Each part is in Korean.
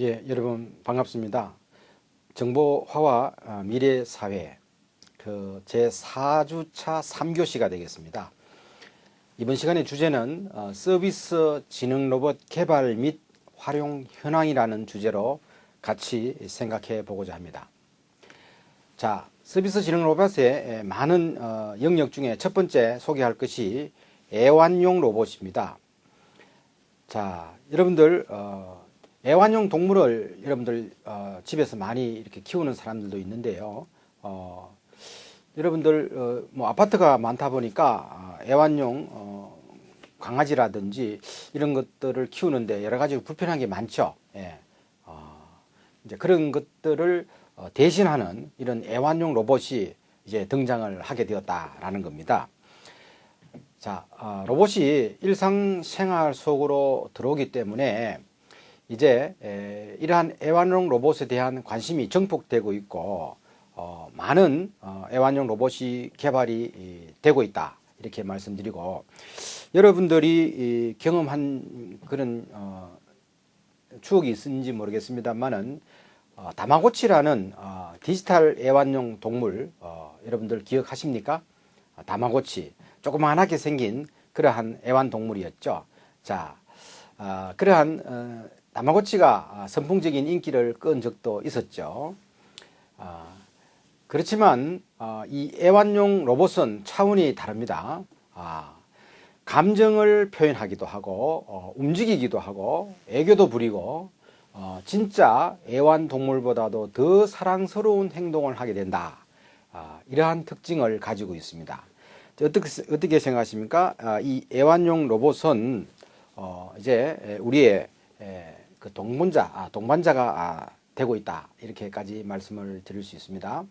예, 여러분 반갑습니다. 정보화와 아, 미래 사회 그 제 4주차 3교시가 되겠습니다. 이번 시간의 주제는 어, 서비스 지능 로봇 개발 및 활용 현황이라는 주제로 같이 생각해 보고자 합니다. 자, 서비스 지능 로봇의 많은 어, 영역 중에 첫 번째 소개할 것이 애완용 로봇입니다. 자, 여러분들 어, 애완용 동물을 여러분들 어, 집에서 많이 이렇게 키우는 사람들도 있는데요. 어, 여러분들 어, 뭐 아파트가 많다 보니까 아, 애완용 어, 강아지라든지 이런 것들을 키우는데 여러 가지 불편한 게 많죠. 예. 어, 이제 그런 것들을 어, 대신하는 이런 애완용 로봇이 이제 등장을 하게 되었다라는 겁니다. 자, 어, 로봇이 일상생활 속으로 들어오기 때문에 이제 에, 이러한 애완용 로봇에 대한 관심이 증폭되고 있고 어, 많은 어, 애완용 로봇이 개발이 이, 되고 있다 이렇게 말씀드리고 여러분들이 이, 경험한 그런 어, 추억이 있는지 모르겠습니다만은 어, 다마고치라는 어, 디지털 애완용 동물 어, 여러분들 기억하십니까? 아, 다마고치 조그만하게 생긴 그러한 애완 동물이었죠. 자, 어, 그러한 어, 다마고치가 아, 선풍적인 인기를 끈 적도 있었죠. 아, 그렇지만 어, 이 애완용 로봇은 차원이 다릅니다. 아, 감정을 표현하기도 하고 어, 움직이기도 하고 애교도 부리고 어, 진짜 애완 동물보다도 더 사랑스러운 행동을 하게 된다. 아, 이러한 특징을 가지고 있습니다. 어떻게, 어떻게 생각하십니까? 아, 이 애완용 로봇은 어, 이제 우리의 에, 그 동반자, 아, 동반자가 아, 되고 있다. 이렇게까지 말씀을 드릴 수 있습니다.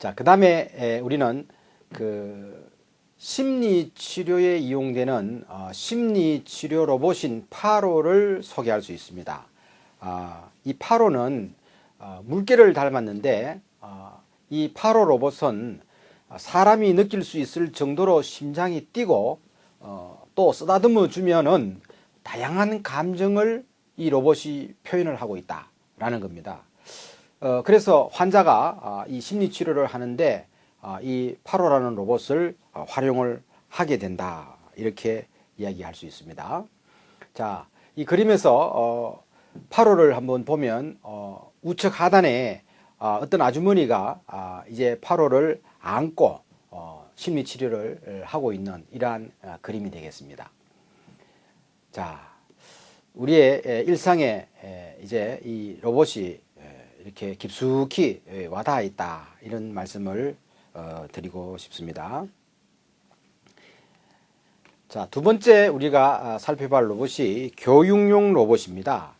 자, 그 다음에 우리는 그 심리 치료에 이용되는 어, 심리 치료 로봇인 파로를 소개할 수 있습니다. 아, 이 파로는 어, 물개를 닮았는데 어, 이 파로 로봇은 사람이 느낄 수 있을 정도로 심장이 뛰고 어, 또 쓰다듬어 주면은 다양한 감정을 이 로봇이 표현을 하고 있다라는 겁니다. 어, 그래서 환자가 아, 이 심리 치료를 하는데 아, 이 파로라는 로봇을 어, 활용을 하게 된다 이렇게 이야기할 수 있습니다. 자, 이 그림에서 어, 파로를 한번 보면 어, 우측 하단에 어, 어떤 아주머니가 아, 이제 파로를 안고 어, 심리 치료를 하고 있는 이러한 어, 그림이 되겠습니다. 자, 우리의 에, 일상에 에, 이제 이 로봇이 에, 이렇게 깊숙이 에, 와닿아 있다 이런 말씀을 어, 드리고 싶습니다. 자, 두 번째 우리가 아, 살펴볼 로봇이 교육용 로봇입니다.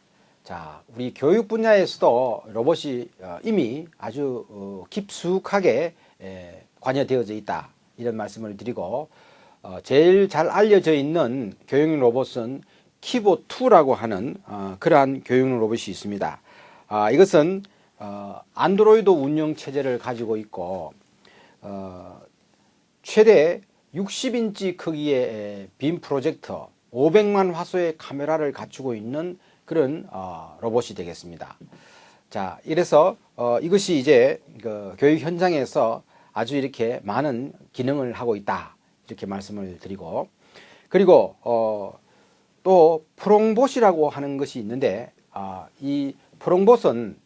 자, 우리 교육 분야에서도 로봇이 어, 이미 아주 어, 깊숙하게 에, 관여되어져 있다. 이런 말씀을 드리고 어, 제일 잘 알려져 있는 교육용 로봇은 키보2라고 하는 어, 그러한 교육용 로봇이 있습니다. 아, 이것은 어, 안드로이드 운영 체제를 가지고 있고 어, 최대 60인치 크기의 빔 프로젝터 500만 화소의 카메라를 갖추고 있는 그런 어, 로봇이 되겠습니다. 자, 이래서 어, 이것이 이제 그 교육 현장에서 아주 이렇게 많은 기능을 하고 있다 이렇게 말씀을 드리고 그리고 어, 또 프롱봇이라고 하는 것이 있는데 아, 이 프롱봇은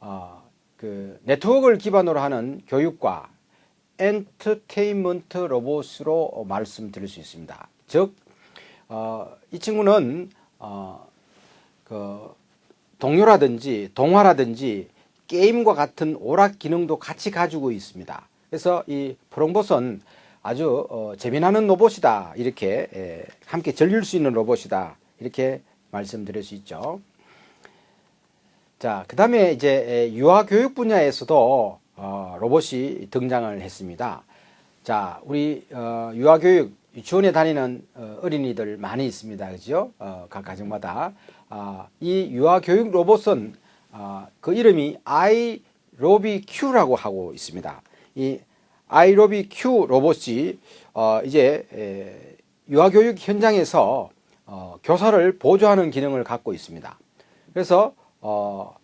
어, 그 네트워크를 기반으로 하는 교육과 엔터테인먼트 로봇으로 말씀드릴 수 있습니다. 즉, 어, 이 친구는 어, 그 동요라든지 동화라든지 게임과 같은 오락 기능도 같이 가지고 있습니다. 그래서 이 프롱봇은 아주 어, 재미나는 로봇이다 이렇게 에, 함께 즐길 수 있는 로봇이다 이렇게 말씀드릴 수 있죠. 자, 그 다음에 이제 유아 교육 분야에서도 어, 로봇이 등장을 했습니다. 자, 우리 어, 유아 교육 유치원에 다니는 어, 어린이들 많이 있습니다, 그죠? 어, 각 가정마다 아, 이 유아 교육 로봇은 아, 그 이름이 아이로비 큐라고 하고 있습니다. 이 아이로비 큐 로봇이 어, 이제 에, 유아 교육 현장에서 어, 교사를 보조하는 기능을 갖고 있습니다. 그래서 어,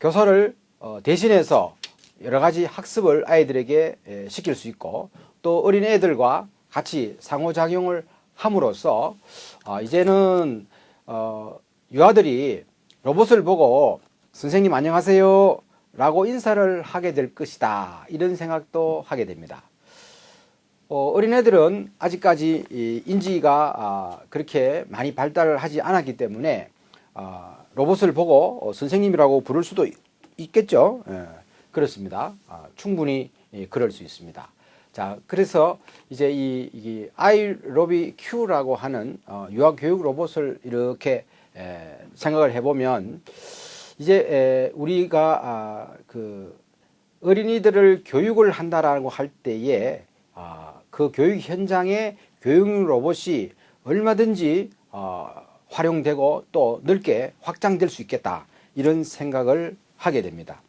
교사를 어, 대신해서 여러 가지 학습을 아이들에게 에, 시킬 수 있고 또 어린 애들과 같이 상호작용을 함으로써 어, 이제는 어, 유아들이 로봇을 보고 선생님 안녕하세요 라고 인사를 하게 될 것이다 이런 생각도 하게 됩니다. 어, 어린애들은 아직까지 이 인지가 아, 그렇게 많이 발달을 하지 않았기 때문에 아, 로봇을 보고 어, 선생님이라고 부를 수도 있- 있겠죠. 예, 그렇습니다. 아, 충분히 예, 그럴 수 있습니다. 자, 그래서 이제 이, 이 아이로비 Q라고 하는 어, 유아 교육 로봇을 이렇게 에, 생각을 해보면 이제 에, 우리가 아, 그 어린이들을 교육을 한다라고 할 때에 아, 그 교육 현장에 교육 로봇이 얼마든지 어, 활용되고 또 넓게 확장될 수 있겠다 이런 생각을 하게 됩니다.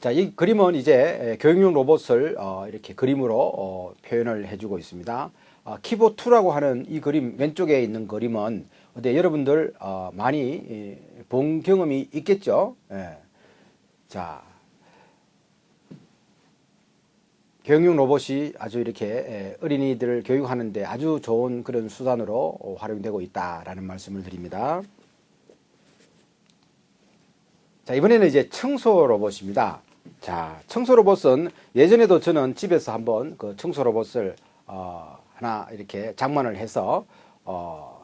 자, 이 그림은 이제 에, 교육용 로봇을 어, 이렇게 그림으로 어, 표현을 해주고 있습니다. 어, 키보2라고 하는 이 그림 왼쪽에 있는 그림은 어때 여러분들 어, 많이 이, 본 경험이 있겠죠? 예. 자, 교육용 로봇이 아주 이렇게 에, 어린이들을 교육하는데 아주 좋은 그런 수단으로 어, 활용되고 있다라는 말씀을 드립니다. 자, 이번에는 이제 청소 로봇입니다. 자, 청소 로봇은 예전에도 저는 집에서 한번 그 청소 로봇을 어, 하나 이렇게 장만을 해서 어,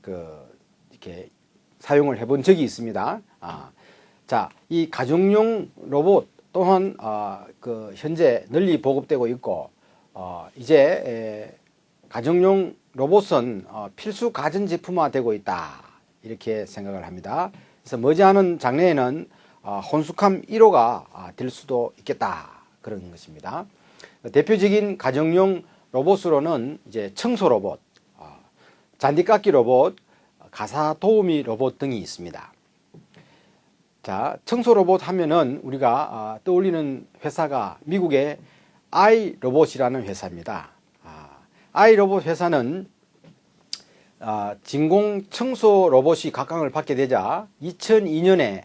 그 이렇게 사용을 해본 적이 있습니다. 아, 자, 이 가정용 로봇 또한 어, 그 현재 널리 보급되고 있고 어, 이제 에, 가정용 로봇은 어, 필수 가전 제품화되고 있다 이렇게 생각을 합니다. 그래서 머지않은 장래에는 어, 혼숙함 1호가 아, 될 수도 있겠다 그런 것입니다. 대표적인 가정용 로봇으로는 이제 청소 로봇, 어, 잔디깎기 로봇, 가사 도우미 로봇 등이 있습니다. 자, 청소 로봇 하면은 우리가 아, 떠올리는 회사가 미국의 아이 로봇이라는 회사입니다. 아, 아이 로봇 회사는 아, 진공 청소 로봇이 각광을 받게 되자 2002년에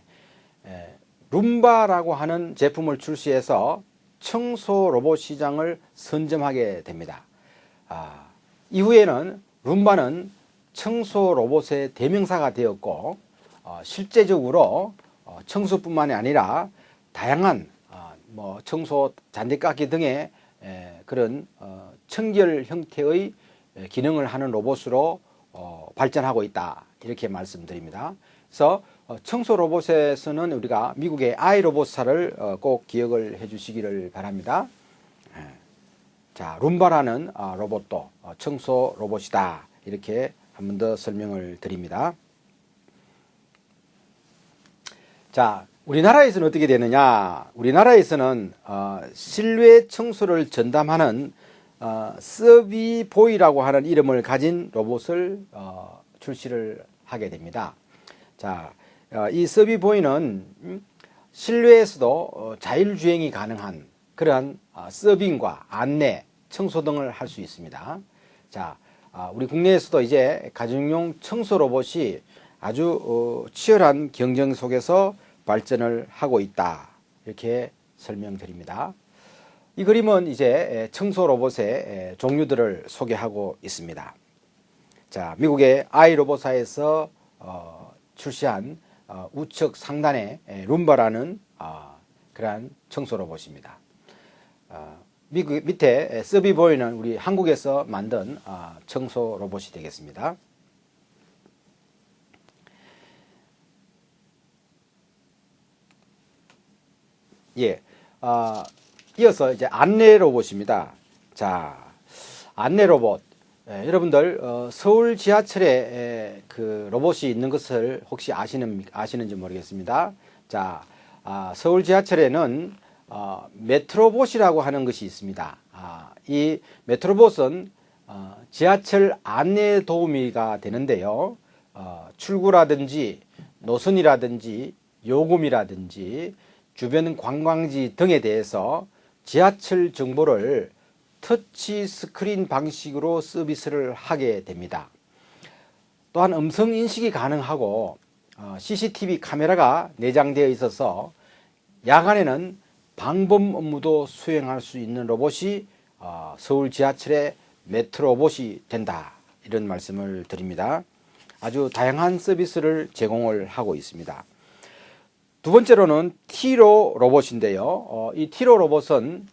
룸바라고 하는 제품을 출시해서 청소 로봇 시장을 선점하게 됩니다. 아, 이후에는 룸바는 청소 로봇의 대명사가 되었고 어, 실제적으로 어, 청소뿐만이 아니라 다양한 어, 뭐 청소 잔디깎기 등의 에, 그런 어, 청결 형태의 에, 기능을 하는 로봇으로 어, 발전하고 있다 이렇게 말씀드립니다. 그래서 어, 청소 로봇에서는 우리가 미국의 아이 로봇사를 어, 꼭 기억을 해주시기를 바랍니다. 예. 자, 룸바라는 아, 로봇도 어, 청소 로봇이다. 이렇게 한 번 더 설명을 드립니다. 자, 우리나라에서는 어떻게 되느냐? 우리나라에서는 어, 실외 청소를 전담하는 어, 서비보이라고 하는 이름을 가진 로봇을 어, 출시를 하게 됩니다. 자, 어, 이 서비보이는 음, 실내에서도 어, 자율주행이 가능한 그러한 어, 서빙과 안내, 청소 등을 할 수 있습니다. 자, 아, 우리 국내에서도 이제 가정용 청소 로봇이 아주 어, 치열한 경쟁 속에서 발전을 하고 있다. 이렇게 설명드립니다. 이 그림은 이제 에, 청소 로봇의 에, 종류들을 소개하고 있습니다. 자, 미국의 아이 로봇사에서 어, 출시한 어, 우측 상단에 에, 룸바라는 어, 그러한 청소 로봇입니다. 어, 미국 밑에 에, 서비 보이는 우리 한국에서 만든 어, 청소 로봇이 되겠습니다. 예, 어, 이어서 이제 안내 로봇입니다. 자, 안내 로봇. 예, 여러분들 어, 서울 지하철에 에, 그 로봇이 있는 것을 혹시 아시는 아시는지 모르겠습니다. 자, 아, 서울 지하철에는 어, 메트로봇이라고 하는 것이 있습니다. 아, 이 메트로봇은 어, 지하철 안내 도우미가 되는데요. 어, 출구라든지 노선이라든지 요금이라든지 주변 관광지 등에 대해서 지하철 정보를 터치 스크린 방식으로 서비스를 하게 됩니다. 또한 음성 인식이 가능하고 어, CCTV 카메라가 내장되어 있어서 야간에는 방범 업무도 수행할 수 있는 로봇이 어, 서울 지하철의 메트로 로봇이 된다 이런 말씀을 드립니다. 아주 다양한 서비스를 제공을 하고 있습니다. 두 번째로는 티로 로봇인데요. 어, 이 티로 로봇은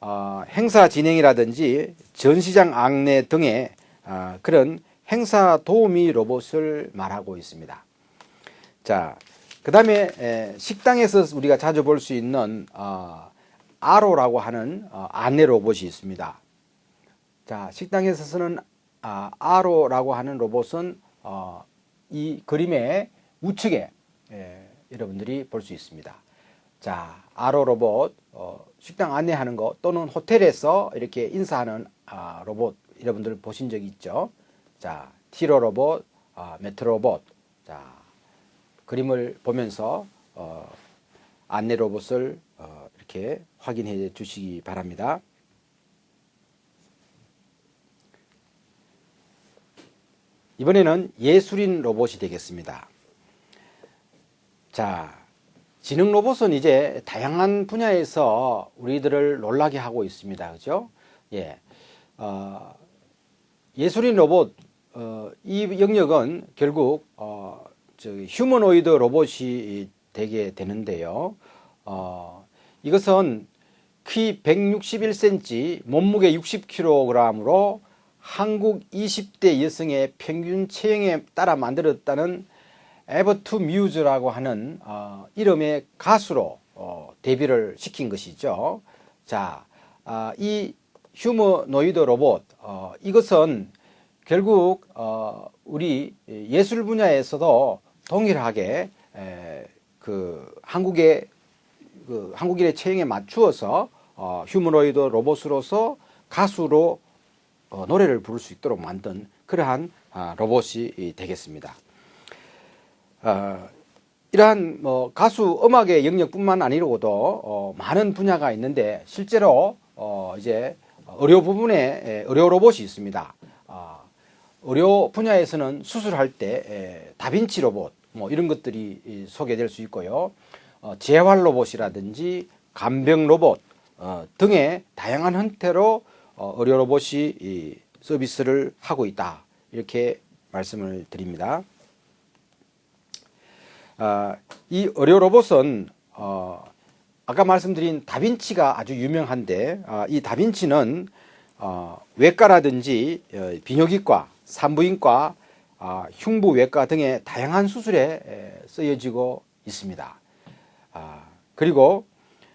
어, 행사 진행이라든지 전시장 안내 등의 아, 그런 행사 도우미 로봇을 말하고 있습니다. 자, 그 다음에 식당에서 우리가 자주 볼 수 있는 어, 아로라고 하는 어, 안내 로봇이 있습니다. 자, 식당에서 쓰는 아, 아로라고 하는 로봇은 어, 이 그림의 우측에 예, 여러분들이 볼 수 있습니다. 자, 아로 로봇 어, 식당 안내하는 거 또는 호텔에서 이렇게 인사하는 아, 로봇 여러분들 보신 적 있죠? 자, 티로 로봇, 아, 메트로 로봇. 자, 그림을 보면서 어, 안내 로봇을 어, 이렇게 확인해 주시기 바랍니다. 이번에는 예술인 로봇이 되겠습니다. 자, 지능 로봇은 이제 다양한 분야에서 우리들을 놀라게 하고 있습니다. 그죠? 예. 어, 예술인 로봇, 어, 이 영역은 결국, 어, 저기 휴머노이드 로봇이 되게 되는데요. 어, 이것은 키 161cm, 몸무게 60kg으로 한국 20대 여성의 평균 체형에 따라 만들었다는 에버투 뮤즈라고 하는 어, 이름의 가수로 어, 데뷔를 시킨 것이죠. 자, 아, 이 휴머노이드 로봇 어, 이것은 결국 어, 우리 예술 분야에서도 동일하게 에, 그 한국의 그 한국인의 체형에 맞추어서 어, 휴머노이드 로봇으로서 가수로 어, 노래를 부를 수 있도록 만든 그러한 아, 로봇이 되겠습니다. 어, 이러한 뭐 가수 음악의 영역뿐만 아니고도 어, 많은 분야가 있는데 실제로 어, 이제 의료 부분에 에, 의료 로봇이 있습니다. 어, 의료 분야에서는 수술할 때 에, 다빈치 로봇 뭐 이런 것들이 이, 소개될 수 있고요. 어, 재활 로봇이라든지 간병 로봇 어, 등의 다양한 형태로 어, 의료 로봇이 이, 서비스를 하고 있다 이렇게 말씀을 드립니다. 아, 이 의료 로봇은 어, 아까 말씀드린 다빈치가 아주 유명한데 아, 이 다빈치는 어, 외과라든지 어, 비뇨기과, 산부인과, 아, 흉부외과 등의 다양한 수술에 에, 쓰여지고 있습니다. 아, 그리고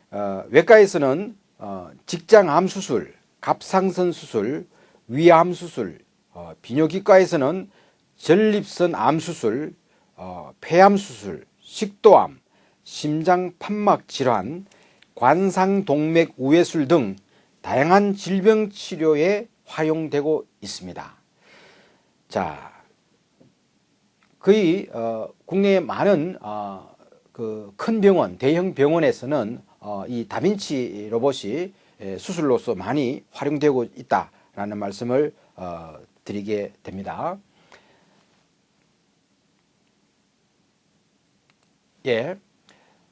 어, 외과에서는 어, 직장암 수술, 갑상선 수술, 위암 수술, 어, 비뇨기과에서는 전립선 암 수술, 어, 폐암 수술, 식도암, 심장 판막 질환, 관상 동맥 우회술 등 다양한 질병 치료에 활용되고 있습니다. 자, 거의 어, 국내의 많은 어, 그큰 병원, 대형 병원에서는 어, 이 다빈치 로봇이 에, 수술로서 많이 활용되고 있다라는 말씀을 어, 드리게 됩니다. 예.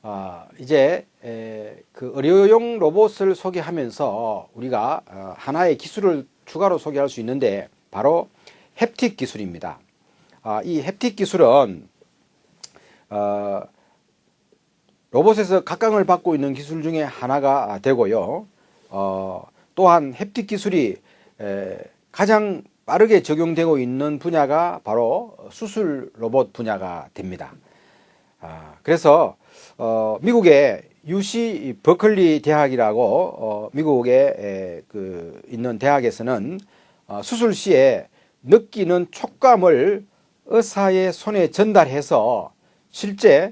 어, 이제 에, 그 의료용 로봇을 소개하면서 우리가 어, 하나의 기술을 추가로 소개할 수 있는데 바로 햅틱 기술입니다. 아, 이 햅틱 기술은 어, 로봇에서 각광을 받고 있는 기술 중에 하나가 되고요. 어, 또한 햅틱 기술이 에, 가장 빠르게 적용되고 있는 분야가 바로 수술 로봇 분야가 됩니다. 아, 그래서 어, 미국의 UC 버클리 대학이라고 어, 미국에 에, 그 있는 대학에서는 어, 수술 시에 느끼는 촉감을 의사의 손에 전달해서 실제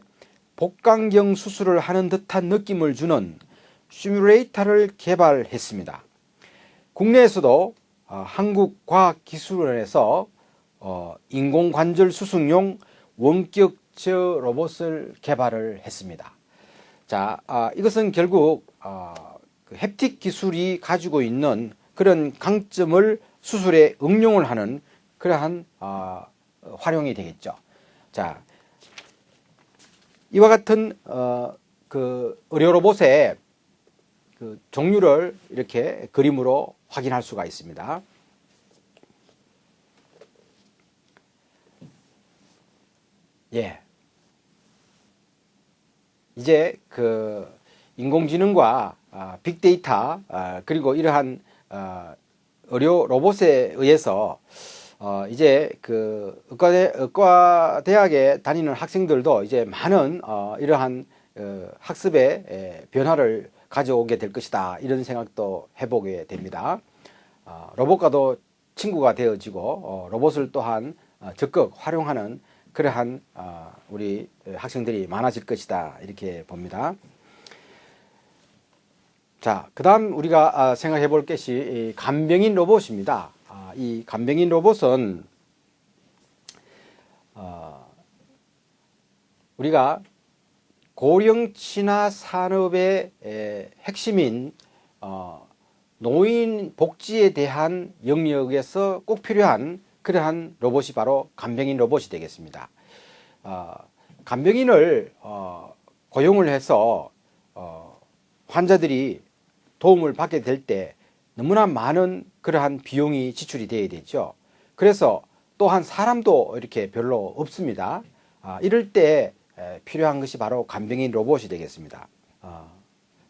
복강경 수술을 하는 듯한 느낌을 주는 시뮬레이터를 개발했습니다. 국내에서도 어, 한국과학기술원에서 어, 인공관절 수술용 원격 저 로봇을 개발을 했습니다. 자, 아, 이것은 결국 아, 그 햅틱 기술이 가지고 있는 그런 강점을 수술에 응용을 하는 그러한 아, 어, 활용이 되겠죠. 자, 이와 같은 어, 그 의료 로봇의 그 종류를 이렇게 그림으로 확인할 수가 있습니다. 예. 이제 그 인공지능과 아, 빅데이터 아, 그리고 이러한 아, 의료 로봇에 의해서 어, 이제 그 의과대, 의과대학에 다니는 학생들도 이제 많은 어, 이러한 어, 학습의 에, 변화를 가져오게 될 것이다 이런 생각도 해보게 됩니다. 어, 로봇과도 친구가 되어지고 어, 로봇을 또한 어, 적극 활용하는 그러한 어, 우리 학생들이 많아질 것이다 이렇게 봅니다. 자, 그 다음 우리가 아, 생각해 볼 것이 이 간병인 로봇입니다. 아, 이 간병인 로봇은 어, 우리가 고령 친화 산업의 에, 핵심인 어, 노인 복지에 대한 영역에서 꼭 필요한 그러한 로봇이 바로 간병인 로봇이 되겠습니다. 어, 간병인을 어, 고용을 해서 어, 환자들이 도움을 받게 될 때 너무나 많은 그러한 비용이 지출이 되어야 되죠. 그래서 또한 사람도 이렇게 별로 없습니다. 아, 이럴 때 에, 필요한 것이 바로 간병인 로봇이 되겠습니다. 아,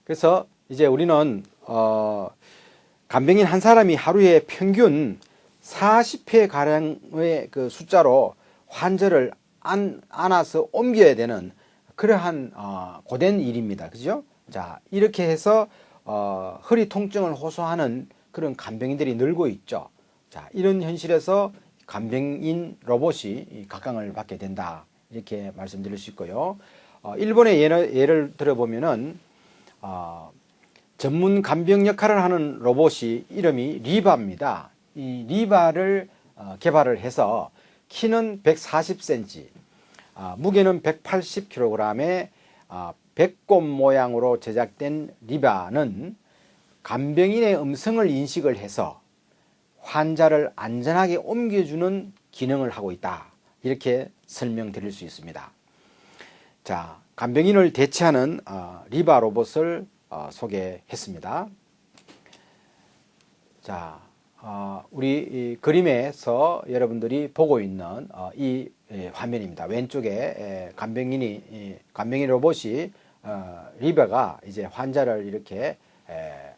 그래서 이제 우리는 어, 간병인 한 사람이 하루에 평균 40회 가량의 그 숫자로 환자를 안, 안아서 옮겨야 되는 그러한 어, 고된 일입니다. 그죠? 자 이렇게 해서 어, 허리 통증을 호소하는 그런 간병인들이 늘고 있죠. 자 이런 현실에서 간병인 로봇이 각광을 받게 된다 이렇게 말씀드릴 수 있고요. 어, 일본의 예를, 예를 들어보면은 어, 전문 간병 역할을 하는 로봇이 이름이 리바입니다. 이 리바를 어, 개발을 해서 키는 140cm, 아, 무게는 180kg에 아, 배꼽 모양으로 제작된 리바는 간병인의 음성을 인식을 해서 환자를 안전하게 옮겨주는 기능을 하고 있다. 이렇게 설명드릴 수 있습니다. 자, 간병인을 대체하는 어, 리바 로봇을 어, 소개했습니다. 자, 어, 우리 이 그림에서 여러분들이 보고 있는 어, 이 예, 화면입니다. 왼쪽에 예, 간병인이 이 간병인 로봇이 어, 리버가 이제 환자를 이렇게 에,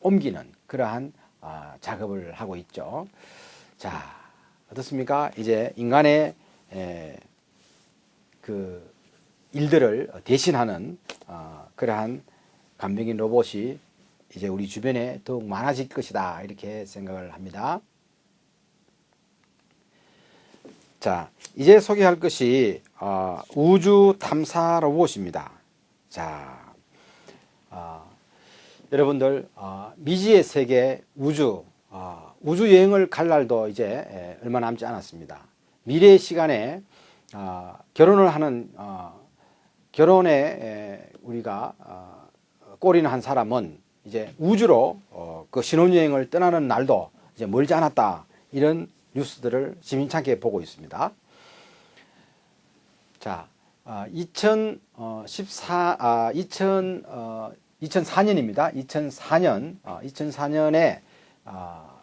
옮기는 그러한 아, 작업을 하고 있죠. 자, 어떻습니까? 이제 인간의 에, 그 일들을 대신하는 어, 그러한 간병인 로봇이 이제 우리 주변에 더욱 많아질 것이다 이렇게 생각을 합니다. 자, 이제 소개할 것이 어, 우주 탐사 로봇입니다. 자, 어, 여러분들 어, 미지의 세계 우주 어, 우주 여행을 갈 날도 이제 에, 얼마 남지 않았습니다. 미래의 시간에 어, 결혼을 하는 어, 결혼에 에, 우리가 어, 꼬리는 한 사람은 이제 우주로 어, 그 신혼여행을 떠나는 날도 이제 멀지 않았다 이런 뉴스들을 시민찮게 보고 있습니다. 자, 어, 2014, 아, 2000, 어, 2004년입니다. 2004년, 어, 2004년에 어,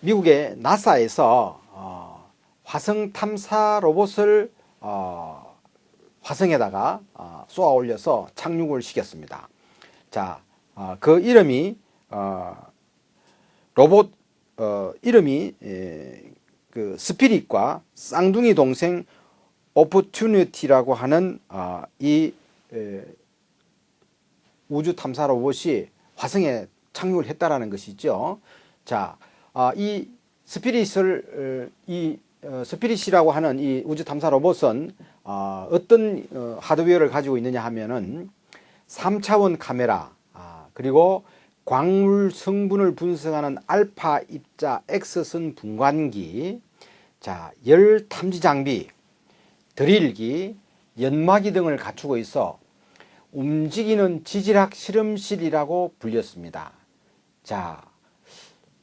미국의 나사에서 어, 화성 탐사 로봇을 어, 화성에다가 어, 쏘아 올려서 착륙을 시켰습니다. 자, 어, 그 이름이 어, 로봇 어, 이름이 에, 그 스피릿과 쌍둥이 동생 오퍼튜니티라고 하는 어, 이 에, 우주 탐사 로봇이 화성에 착륙을 했다라는 것이죠. 자, 어, 이 스피릿을 어, 이 어, 스피릿이라고 하는 이 우주 탐사 로봇은 어, 어떤 어, 하드웨어를 가지고 있느냐 하면은 3차원 카메라 아, 그리고 광물 성분을 분석하는 알파 입자 X선 분광기 자, 열 탐지 장비 드릴기 연마기 등을 갖추고 있어 움직이는 지질학 실험실이라고 불렸습니다. 자,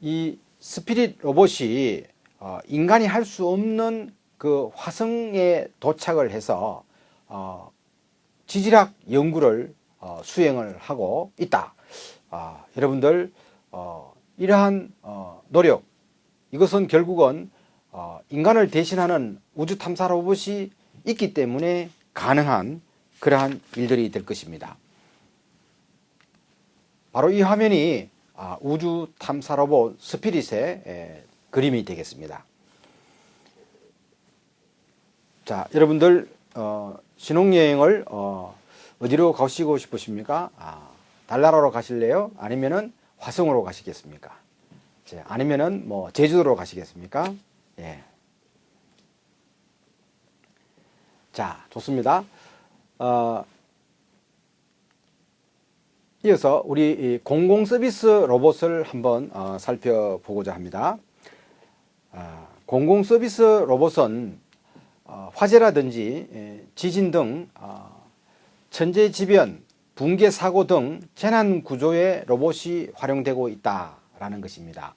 이 스피릿 로봇이 어, 인간이 할 수 없는 그 화성에 도착을 해서 어, 지질학 연구를 어, 수행을 하고 있다. 아, 여러분들 어, 이러한 어, 노력 이것은 결국은 어, 인간을 대신하는 우주 탐사 로봇이 있기 때문에 가능한 그러한 일들이 될 것입니다. 바로 이 화면이 아, 우주 탐사 로봇 스피릿의 에, 그림이 되겠습니다. 자, 여러분들 어, 신혼여행을 어, 어디로 가시고 싶으십니까? 아, 달나라로 가실래요? 아니면은 화성으로 가시겠습니까? 아니면은 뭐 제주도로 가시겠습니까? 예. 자, 좋습니다. 어, 이어서 우리 이 공공 서비스 로봇을 한번 어, 살펴보고자 합니다. 아, 공공 서비스 로봇은 어, 화재라든지 예, 지진 등 어, 천재지변, 붕괴 사고 등 재난 구조에 로봇이 활용되고 있다라는 것입니다.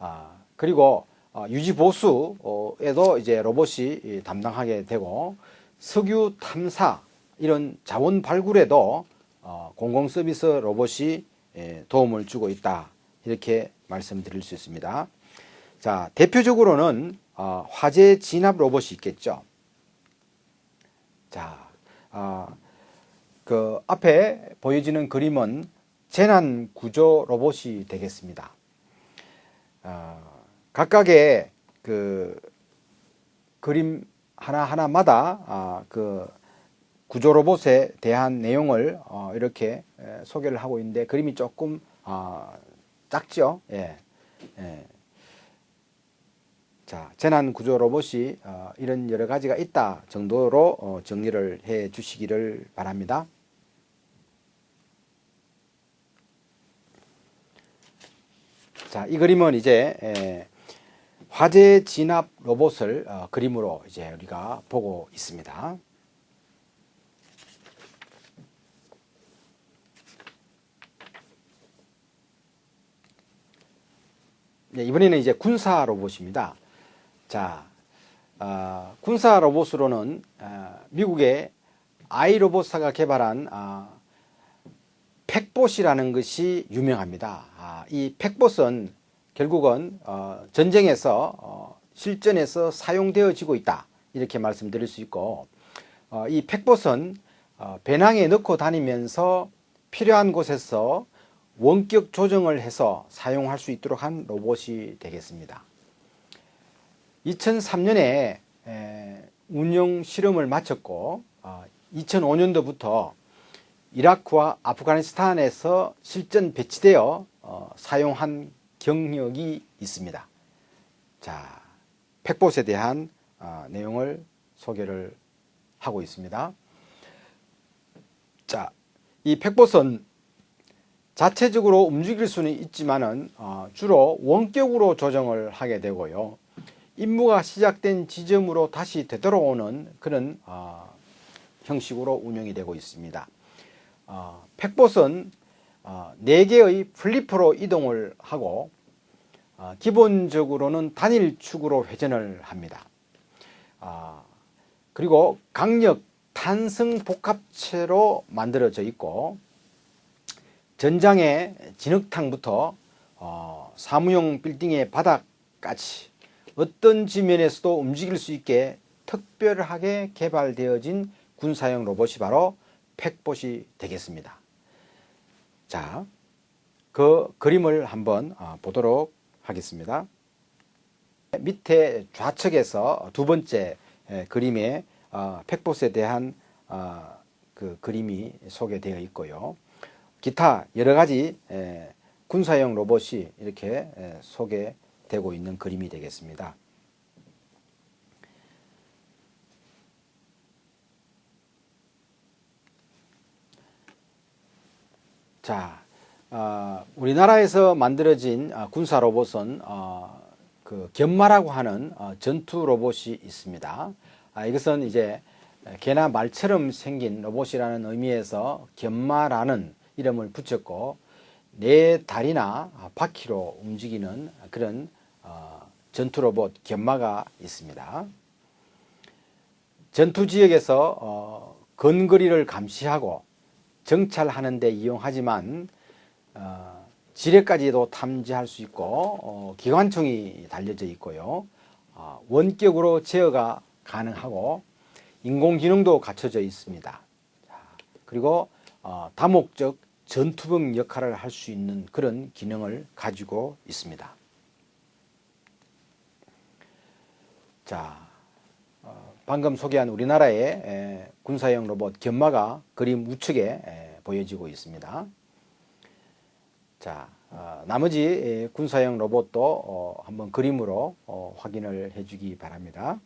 아, 그리고 어, 유지 보수에도 이제 로봇이 이, 담당하게 되고 석유 탐사 이런 자원 발굴에도 어, 공공 서비스 로봇이 예, 도움을 주고 있다 이렇게 말씀드릴 수 있습니다. 자 대표적으로는 어, 화재 진압 로봇이 있겠죠. 자, 어, 그 앞에 보여지는 그림은 재난 구조 로봇이 되겠습니다. 어, 각각의 그 그림 하나 하나마다 아, 그 구조 로봇에 대한 내용을 어, 이렇게 에, 소개를 하고 있는데 그림이 조금 어, 작죠. 예. 예. 자, 재난 구조 로봇이 어, 이런 여러 가지가 있다 정도로 어, 정리를 해 주시기를 바랍니다. 자, 이 그림은 이제 에, 화재 진압 로봇을 어, 그림으로 이제 우리가 보고 있습니다. 네, 이번에는 이제 군사 로봇입니다. 자, 어, 군사 로봇으로는 어, 미국의 아이로봇사가 개발한 어, 팩봇이라는 것이 유명합니다. 아, 이 팩봇은 결국은 어, 전쟁에서 어, 실전에서 사용되어지고 있다 이렇게 말씀드릴 수 있고 어, 이 팩봇은 어, 배낭에 넣고 다니면서 필요한 곳에서 원격 조정을 해서 사용할 수 있도록 한 로봇이 되겠습니다. 2003년에 운영 실험을 마쳤고 2005년도부터 이라크와 아프가니스탄에서 실전 배치되어 어, 사용한 경력이 있습니다. 자, 팩봇에 대한 어, 내용을 소개를 하고 있습니다. 자, 이 팩봇은 자체적으로 움직일 수는 있지만은 어, 주로 원격으로 조정을 하게 되고요. 임무가 시작된 지점으로 다시 되돌아오는 그런 어, 형식으로 운영이 되고 있습니다. 어, 팩봇은 어, 4개의 플리퍼로 이동을 하고 어, 기본적으로는 단일 축으로 회전을 합니다. 어, 그리고 강력 탄성 복합체로 만들어져 있고 전장의 진흙탕부터 어, 사무용 빌딩의 바닥까지 어떤 지면에서도 움직일 수 있게 특별하게 개발되어진 군사용 로봇이 바로 팩봇이 되겠습니다. 자, 그 그림을 한번 어, 보도록 하겠습니다. 밑에 좌측에서 두 번째 그림에 어, 팩봇에 대한 어, 그 그림이 소개되어 있고요. 기타 여러 가지 군사용 로봇이 이렇게 소개되고 있는 그림이 되겠습니다. 자, 어, 우리나라에서 만들어진 어, 군사 로봇은 어, 그 견마라고 하는 어, 전투 로봇이 있습니다. 아, 이것은 이제 개나 말처럼 생긴 로봇이라는 의미에서 견마라는 이름을 붙였고 네 다리나 바퀴로 움직이는 그런 어, 전투 로봇 견마가 있습니다. 전투 지역에서 어, 근거리를 감시하고 정찰하는 데 이용하지만 어, 지뢰까지도 탐지할 수 있고 어, 기관총이 달려져 있고요. 어, 원격으로 제어가 가능하고 인공지능도 갖춰져 있습니다. 자, 그리고 어, 다목적 전투병 역할을 할 수 있는 그런 기능을 가지고 있습니다. 자, 어, 방금 소개한 우리나라의 에, 군사용 로봇 견마가 그림 우측에 에, 보여지고 있습니다. 자, 어, 나머지 에, 군사용 로봇도 어, 한번 그림으로 어, 확인을 해주기 바랍니다.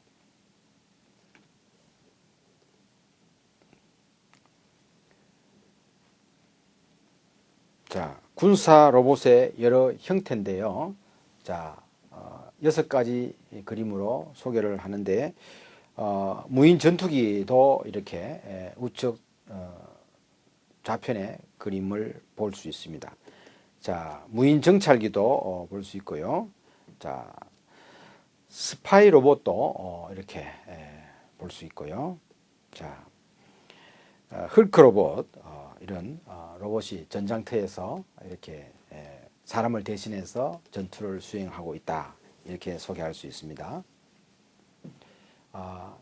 자, 군사 로봇의 여러 형태인데요. 자, 어, 여섯 가지 그림으로 소개를 하는데 어, 무인 전투기도 이렇게 에, 우측 어, 좌편에 그림을 볼 수 있습니다. 자, 무인 정찰기도 어, 볼수 있고요. 자, 스파이 로봇도 어, 이렇게 볼 수 있고요. 자, 어, hul크 로봇 어, 이런 어, 로봇이 전장터에서 이렇게 에, 사람을 대신해서 전투를 수행하고 있다 이렇게 소개할 수 있습니다. 아,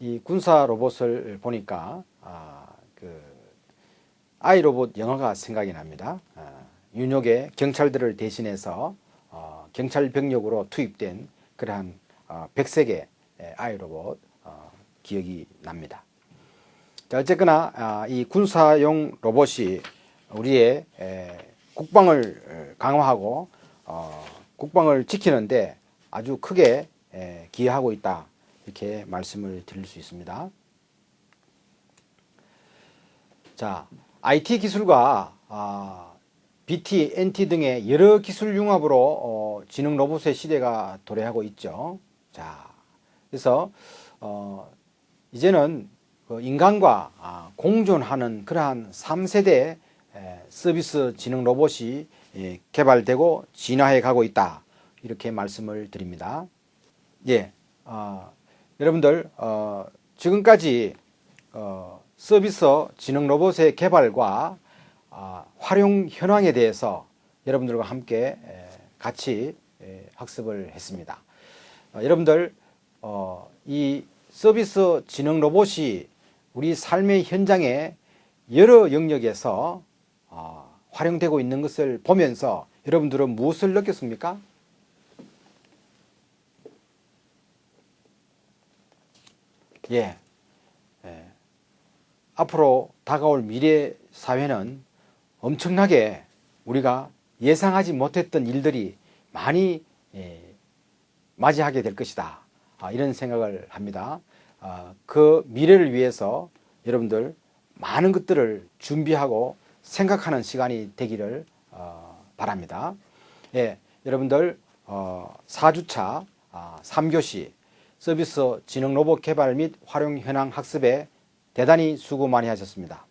이 군사 로봇을 보니까 아, 그 아이 로봇 영화가 생각이 납니다. 아, 윤역의 경찰들을 대신해서 어, 경찰 병력으로 투입된 그러한 어, 백색의 에, 아이 로봇 어, 기억이 납니다. 자, 어쨌거나 아, 이 군사용 로봇이 우리의 에, 국방을 강화하고 어, 국방을 지키는데 아주 크게 에, 기여하고 있다 이렇게 말씀을 드릴 수 있습니다. 자, IT 기술과 아, BT, NT 등의 여러 기술 융합으로 어, 지능 로봇의 시대가 도래하고 있죠. 자, 그래서 어, 이제는 그 인간과 아, 공존하는 그러한 3세대 에, 서비스 지능 로봇이 예, 개발되고 진화해 가고 있다. 이렇게 말씀을 드립니다. 예, 어, 여러분들 어, 지금까지 어, 서비스 지능 로봇의 개발과 아, 활용 현황에 대해서 여러분들과 함께 에, 같이 에, 학습을 했습니다. 어, 여러분들 어, 이 서비스 지능 로봇이 우리 삶의 현장에 여러 영역에서 어, 활용되고 있는 것을 보면서 여러분들은 무엇을 느꼈습니까? 예. 예. 앞으로 다가올 미래 사회는 엄청나게 우리가 예상하지 못했던 일들이 많이 예, 맞이하게 될 것이다. 아, 이런 생각을 합니다. 아, 그 미래를 위해서 여러분들 많은 것들을 준비하고 생각하는 시간이 되기를 어, 바랍니다. 예, 여러분들 어, 4주차 아, 3교시 서비스 지능 로봇 개발 및 활용 현황 학습에 대단히 수고 많이 하셨습니다.